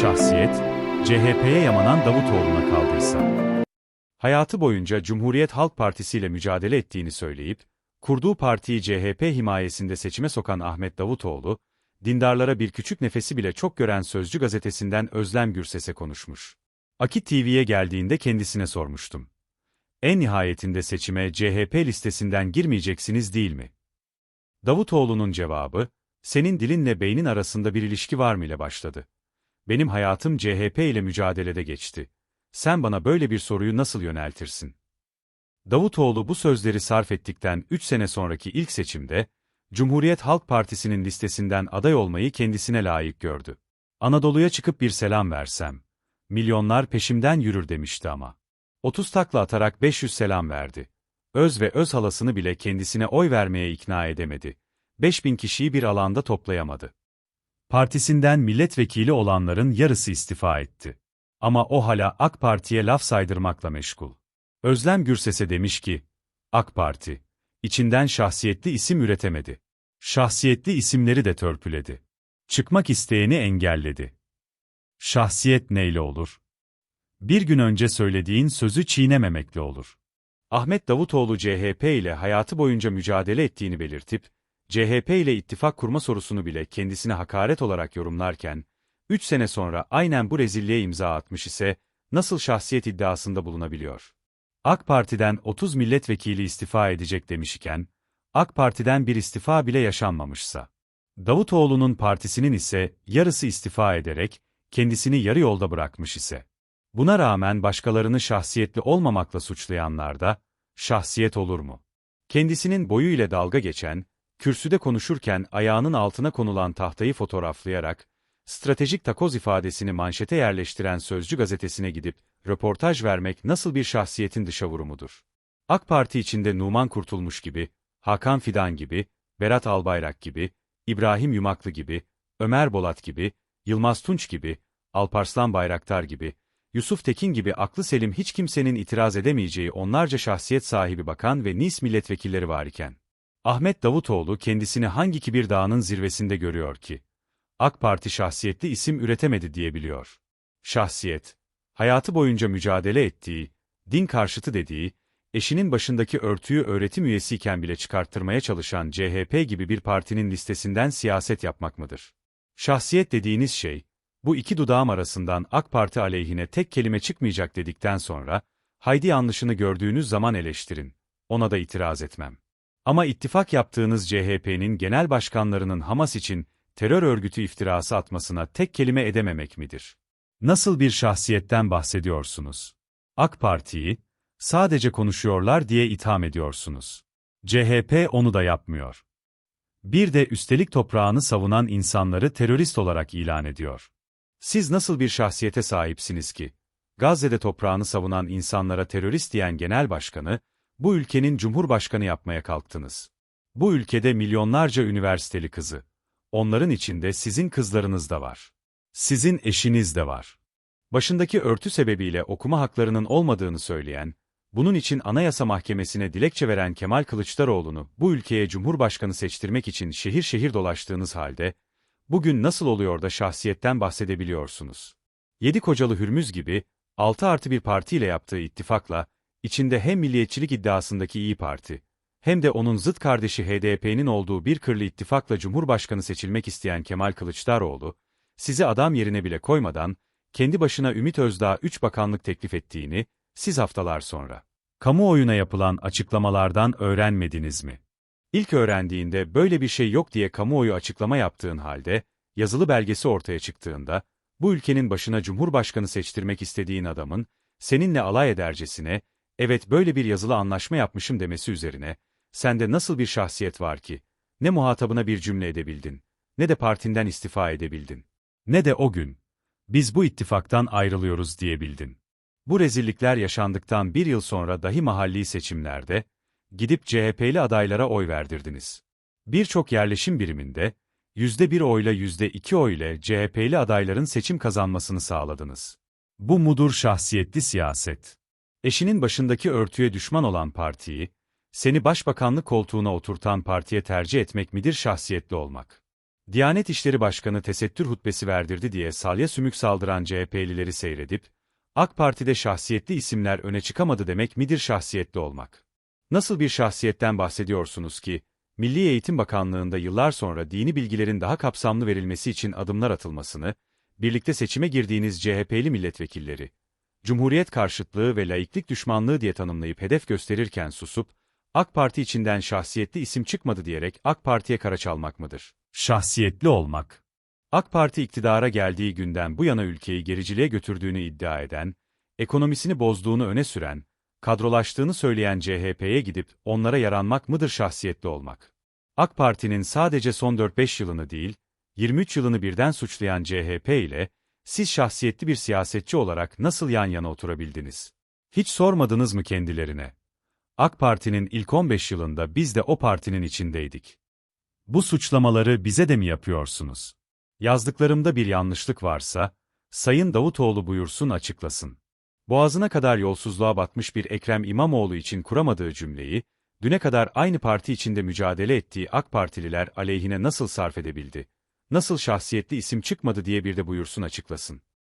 Şahsiyet, CHP'ye yamanan Davutoğlu'na kaldıysa. Hayatı boyunca Cumhuriyet Halk Partisi ile mücadele ettiğini söyleyip, kurduğu partiyi CHP himayesinde seçime sokan Ahmet Davutoğlu, dindarlara bir küçük nefesi bile çok gören Sözcü gazetesinden Özlem Gürses'e konuşmuş. Akit TV'ye geldiğinde kendisine sormuştum. En nihayetinde seçime CHP listesinden girmeyeceksiniz değil mi? Davutoğlu'nun cevabı, senin dilinle beynin arasında bir ilişki var mı ile başladı. Benim hayatım CHP ile mücadelede geçti. Sen bana böyle bir soruyu nasıl yöneltirsin? Davutoğlu bu sözleri sarf ettikten 3 sene sonraki ilk seçimde, Cumhuriyet Halk Partisi'nin listesinden aday olmayı kendisine layık gördü. Anadolu'ya çıkıp bir selam versem, milyonlar peşimden yürür demişti ama. 30 takla atarak 500 selam verdi. Öz ve öz halasını bile kendisine oy vermeye ikna edemedi. 5000 kişiyi bir alanda toplayamadı. Partisinden milletvekili olanların yarısı istifa etti. Ama o hala AK Parti'ye laf saydırmakla meşgul. Özlem Gürses'e demiş ki, AK Parti, içinden şahsiyetli isim üretemedi. Şahsiyetli isimleri de törpüledi. Çıkmak isteyeni engelledi. Şahsiyet neyle olur? Bir gün önce söylediğin sözü çiğnememekle olur. Ahmet Davutoğlu CHP ile hayatı boyunca mücadele ettiğini belirtip, CHP ile ittifak kurma sorusunu bile kendisine hakaret olarak yorumlarken, 3 sene sonra aynen bu rezilliğe imza atmış ise, nasıl şahsiyet iddiasında bulunabiliyor? AK Parti'den 30 milletvekili istifa edecek demiş iken, AK Parti'den bir istifa bile yaşanmamışsa. Davutoğlu'nun partisinin ise yarısı istifa ederek, kendisini yarı yolda bırakmış ise. Buna rağmen başkalarını şahsiyetli olmamakla suçlayanlar da, şahsiyet olur mu? Kendisinin boyu ile dalga geçen, kürsüde konuşurken ayağının altına konulan tahtayı fotoğraflayarak, stratejik takoz ifadesini manşete yerleştiren Sözcü gazetesine gidip, röportaj vermek nasıl bir şahsiyetin dışavurumudur? AK Parti içinde Numan Kurtulmuş gibi, Hakan Fidan gibi, Berat Albayrak gibi, İbrahim Yumaklı gibi, Ömer Bolat gibi, Yılmaz Tunç gibi, Alparslan Bayraktar gibi, Yusuf Tekin gibi aklı selim hiç kimsenin itiraz edemeyeceği onlarca şahsiyet sahibi bakan ve NİS milletvekilleri var iken, Ahmet Davutoğlu kendisini hangi kibir dağının zirvesinde görüyor ki? AK Parti şahsiyetli isim üretemedi diyebiliyor. Şahsiyet, hayatı boyunca mücadele ettiği, din karşıtı dediği, eşinin başındaki örtüyü öğretim üyesiyken bile çıkarttırmaya çalışan CHP gibi bir partinin listesinden siyaset yapmak mıdır? Şahsiyet dediğiniz şey, bu iki dudağım arasından AK Parti aleyhine tek kelime çıkmayacak dedikten sonra, haydi yanlışını gördüğünüz zaman eleştirin, ona da itiraz etmem. Ama ittifak yaptığınız CHP'nin genel başkanlarının Hamas için terör örgütü iftirası atmasına tek kelime edememek midir? Nasıl bir şahsiyetten bahsediyorsunuz? AK Parti'yi, sadece konuşuyorlar diye itham ediyorsunuz. CHP onu da yapmıyor. Bir de üstelik toprağını savunan insanları terörist olarak ilan ediyor. Siz nasıl bir şahsiyete sahipsiniz ki? Gazze'de toprağını savunan insanlara terörist diyen genel başkanı, bu ülkenin cumhurbaşkanı yapmaya kalktınız. Bu ülkede milyonlarca üniversiteli kızı. Onların içinde sizin kızlarınız da var. Sizin eşiniz de var. Başındaki örtü sebebiyle okuma haklarının olmadığını söyleyen, bunun için Anayasa Mahkemesi'ne dilekçe veren Kemal Kılıçdaroğlu'nu bu ülkeye Cumhurbaşkanı seçtirmek için şehir şehir dolaştığınız halde, bugün nasıl oluyor da şahsiyetten bahsedebiliyorsunuz? Yedi kocalı Hürmüz gibi, 6 artı bir partiyle yaptığı ittifakla, içinde hem milliyetçilik iddiasındaki İyi Parti, hem de onun zıt kardeşi HDP'nin olduğu bir kırlı ittifakla Cumhurbaşkanı seçilmek isteyen Kemal Kılıçdaroğlu, sizi adam yerine bile koymadan, kendi başına Ümit Özdağ 3 bakanlık teklif ettiğini, siz haftalar sonra, kamuoyuna yapılan açıklamalardan öğrenmediniz mi? İlk öğrendiğinde böyle bir şey yok diye kamuoyu açıklama yaptığın halde, yazılı belgesi ortaya çıktığında, bu ülkenin başına Cumhurbaşkanı seçtirmek istediğin adamın, seninle alay edercesine, evet böyle bir yazılı anlaşma yapmışım demesi üzerine, sende nasıl bir şahsiyet var ki, ne muhatabına bir cümle edebildin, ne de partinden istifa edebildin, ne de o gün, biz bu ittifaktan ayrılıyoruz diyebildin. Bu rezillikler yaşandıktan bir yıl sonra dahi mahalli seçimlerde, gidip CHP'li adaylara oy verdirdiniz. Birçok yerleşim biriminde, yüzde bir oyla yüzde iki oy ile CHP'li adayların seçim kazanmasını sağladınız. Bu mudur şahsiyetli siyaset? Eşinin başındaki örtüye düşman olan partiyi, seni başbakanlık koltuğuna oturtan partiye tercih etmek midir şahsiyetli olmak? Diyanet İşleri Başkanı tesettür hutbesi verdirdi diye salya sümük saldıran CHP'lileri seyredip, AK Parti'de şahsiyetli isimler öne çıkamadı demek midir şahsiyetli olmak? Nasıl bir şahsiyetten bahsediyorsunuz ki, Milli Eğitim Bakanlığı'nda yıllar sonra dini bilgilerin daha kapsamlı verilmesi için adımlar atılmasını, birlikte seçime girdiğiniz CHP'li milletvekilleri, Cumhuriyet karşıtlığı ve laiklik düşmanlığı diye tanımlayıp hedef gösterirken susup, AK Parti içinden şahsiyetli isim çıkmadı diyerek AK Parti'ye kara çalmak mıdır? Şahsiyetli olmak. AK Parti iktidara geldiği günden bu yana ülkeyi gericiliğe götürdüğünü iddia eden, ekonomisini bozduğunu öne süren, kadrolaştığını söyleyen CHP'ye gidip onlara yaranmak mıdır şahsiyetli olmak? AK Parti'nin sadece son 4-5 yılını değil, 23 yılını birden suçlayan CHP ile, siz şahsiyetli bir siyasetçi olarak nasıl yan yana oturabildiniz? Hiç sormadınız mı kendilerine? AK Parti'nin ilk 15 yılında biz de o partinin içindeydik. Bu suçlamaları bize de mi yapıyorsunuz? Yazdıklarımda bir yanlışlık varsa, Sayın Davutoğlu buyursun açıklasın. Boğazına kadar yolsuzluğa batmış bir Ekrem İmamoğlu için kuramadığı cümleyi, düne kadar aynı parti içinde mücadele ettiği AK Partililer aleyhine nasıl sarf edebildi? Nasıl şahsiyetli isim çıkmadı diye bir de buyursun açıklasın.